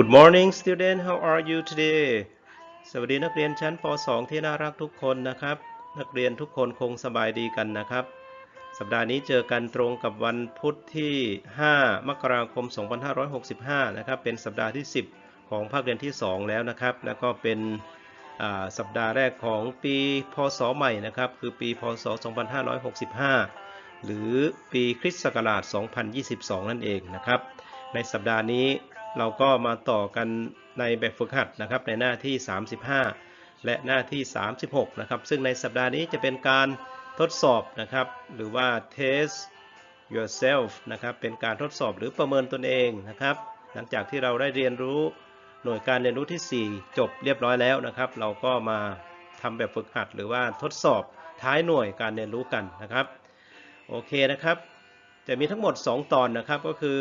Good morning student how are you today สวัสดีนักเรียนชั้นป .2 ที่น่ารักทุกคนนะครับ นักเรียนทุกคนคงสบายดีกันนะครับ สัปดาห์นี้เจอกันตรงกับวันพุธที่ 5 มกราคม 2565 นะครับ เป็นสัปดาห์ที่ 10 ของภาคเรียนที่ 2 แล้วนะครับ แล้วก็เป็นสัปดาห์แรกของปีพศใหม่นะครับ คือปีพศ 2565 หรือปีคริสต์ศักราช 2022 นั่นเองนะครับ ในสัปดาห์นี้ เราก็มาต่อกันในแบบฝึกหัดนะครับในหน้าที่ 35 และหน้าที่ 36 นะครับ ซึ่งในสัปดาห์นี้จะเป็นการทดสอบนะครับ หรือว่า test yourself นะครับ เป็นการทดสอบหรือประเมินตนเองนะครับ หลังจากที่เราได้เรียนรู้หน่วยการเรียนรู้ที่ 4 จบเรียบร้อยแล้วนะครับ เราก็มาทำแบบฝึกหัด หรือว่าทดสอบท้ายหน่วยการเรียนรู้กันนะครับ โอเคนะครับ จะมีทั้งหมด 2 ตอนนะครับ ก็คือ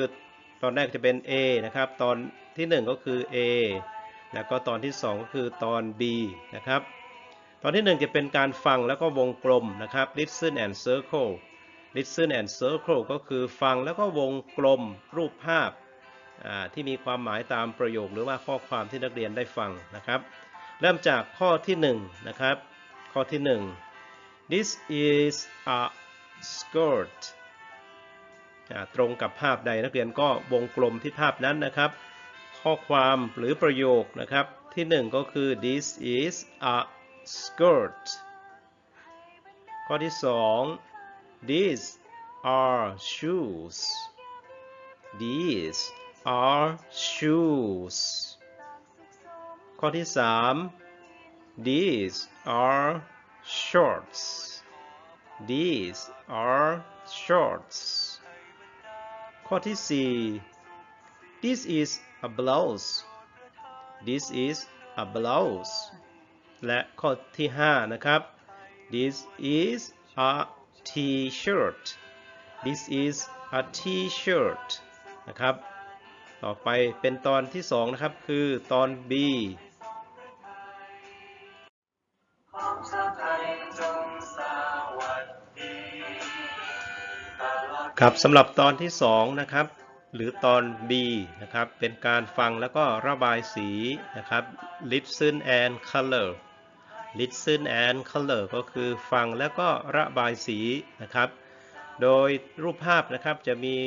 ตอนแรกจะเป็น A นะครับ ตอนที่ 1 ก็คือ A แล้วก็ตอนที่ 2 ก็คือตอน B นะครับ ตอนที่ 1 จะเป็นการฟังแล้วก็วงกลมนะครับ listen and circle listen and circle ก็คือฟังแล้วก็วงกลมรูปภาพาที่มีความหมายตามประโยคหรือว่าข้อความที่นักเรียนได้ฟังนะครับ เริ่มจากข้อที่1นะครับ ข้อที่ 1 this is a skirt ตรงกับภาพใดนักเรียนก็วงกลมที่ภาพนั้นนะครับ ข้อความหรือประโยคนะครับที่ 1 ก็คือ this is a skirt ข้อที่ 2 these are shoes these are shoes ข้อที่ 3 these are shorts these are shorts ข้อที่ 4 this is a blouse this is a blouse และข้อที่ 5 นะครับ this is a t-shirt this is a t-shirt นะครับ ต่อไปเป็นตอนที่ 2 นะครับ คือตอน B ครับสำหรับตอนที่2นะครับหรือตอน B นะครับเป็นการฟังแล้วก็ระบายสีนะครับ listen and color listen and color ก็คือฟังแล้วก็ระบายสีนะครับ โดยรูปภาพนะครับจะมี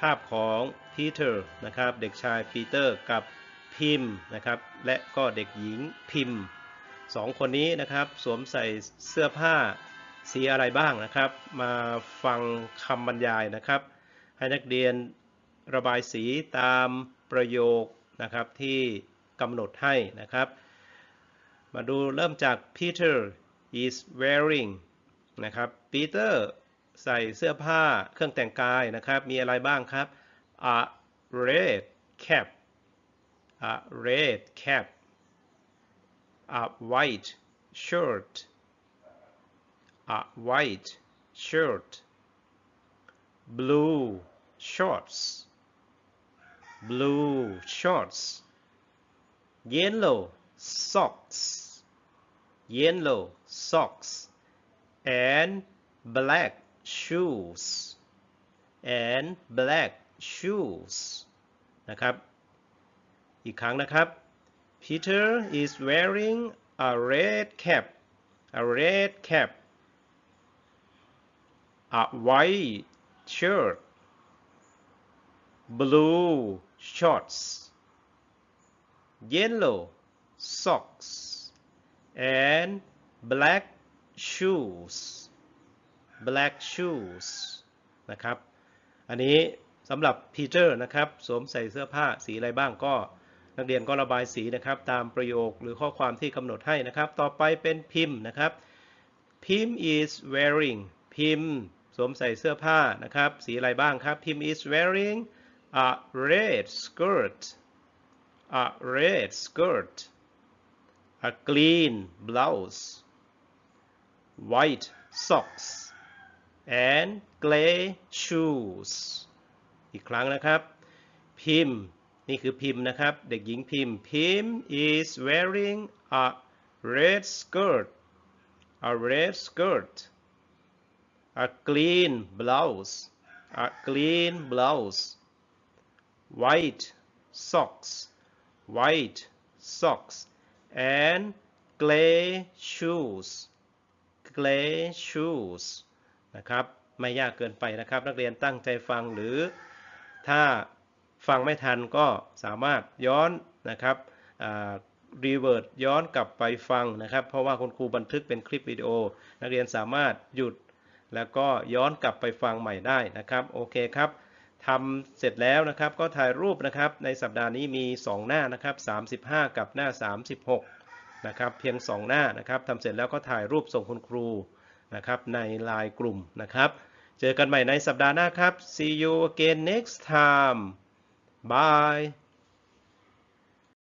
ภาพของพีเตอร์นะครับเด็กชายปีเตอร์กับพิมพ์นะครับและก็เด็กหญิงพิมพ์สองคนนี้นะครับสวมใส่เสื้อผ้า สีอะไรบ้างนะครับ มาฟังคำบรรยายนะครับ ให้นักเรียนระบายสีตามประโยคนะครับที่กำหนดให้นะครับ มาดูเริ่มจาก Peter is wearing นะครับ Peter ใส่เสื้อผ้าเครื่องแต่งกายนะครับ มีอะไรบ้างครับ a red cap a red cap a white shirt a white shirt blue shorts blue shorts yellow socks yellow socks and black shoes and black shoes นะครับ อีกครั้งนะครับ Peter is wearing a red cap a red cap A white shirt blue shorts yellow socks and black shoes black shoes นะครับ อันนี้สำหรับ Peter นะครับ สวมใส่เสื้อผ้าสีอะไรบ้างก็ นักเรียนก็ระบายสีนะครับ ตามประโยคหรือข้อความที่กำหนดให้นะครับ ต่อไปเป็นพิมพ์นะครับ พิมพ์ is wearing พิมพ์ สวมใส่เสื้อผ้านะครับ สีอะไรบ้างครับพิม is wearing a red skirt a red skirt a clean blouse white socks and gray shoes อีกครั้งนะครับ พิมพ์นี่คือพิมพ์นะครับ เด็กหญิงพิมพ์พิมพ์ is wearing a red skirt a red skirt a clean blouse a clean blouse white socks white socks and gray shoes gray shoes นะครับ ไม่ยากเกินไปนะครับ นักเรียนตั้งใจฟังหรือ ถ้าฟังไม่ทันก็สามารถย้อนนะครับรีเวิร์ดย้อนกลับไปฟังนะครับ เพราะว่าคุณครูบันทึกเป็นคลิปวิดีโอ นักเรียนสามารถหยุด แล้วก็ย้อนกลับไปฟังใหม่ได้นะครับโอเคครับทำเสร็จแล้วนะครับก็ถ่ายรูปนะครับในสัปดาห์นี้มี 2 หน้านะครับ35 กับหน้า 36นะครับเพียง 2 หน้านะครับทำเสร็จแล้วก็ถ่ายรูปส่งคุณครูนะครับในไลน์กลุ่มนะครับ เจอกันใหม่ในสัปดาห์หน้าครับ see you again next time bye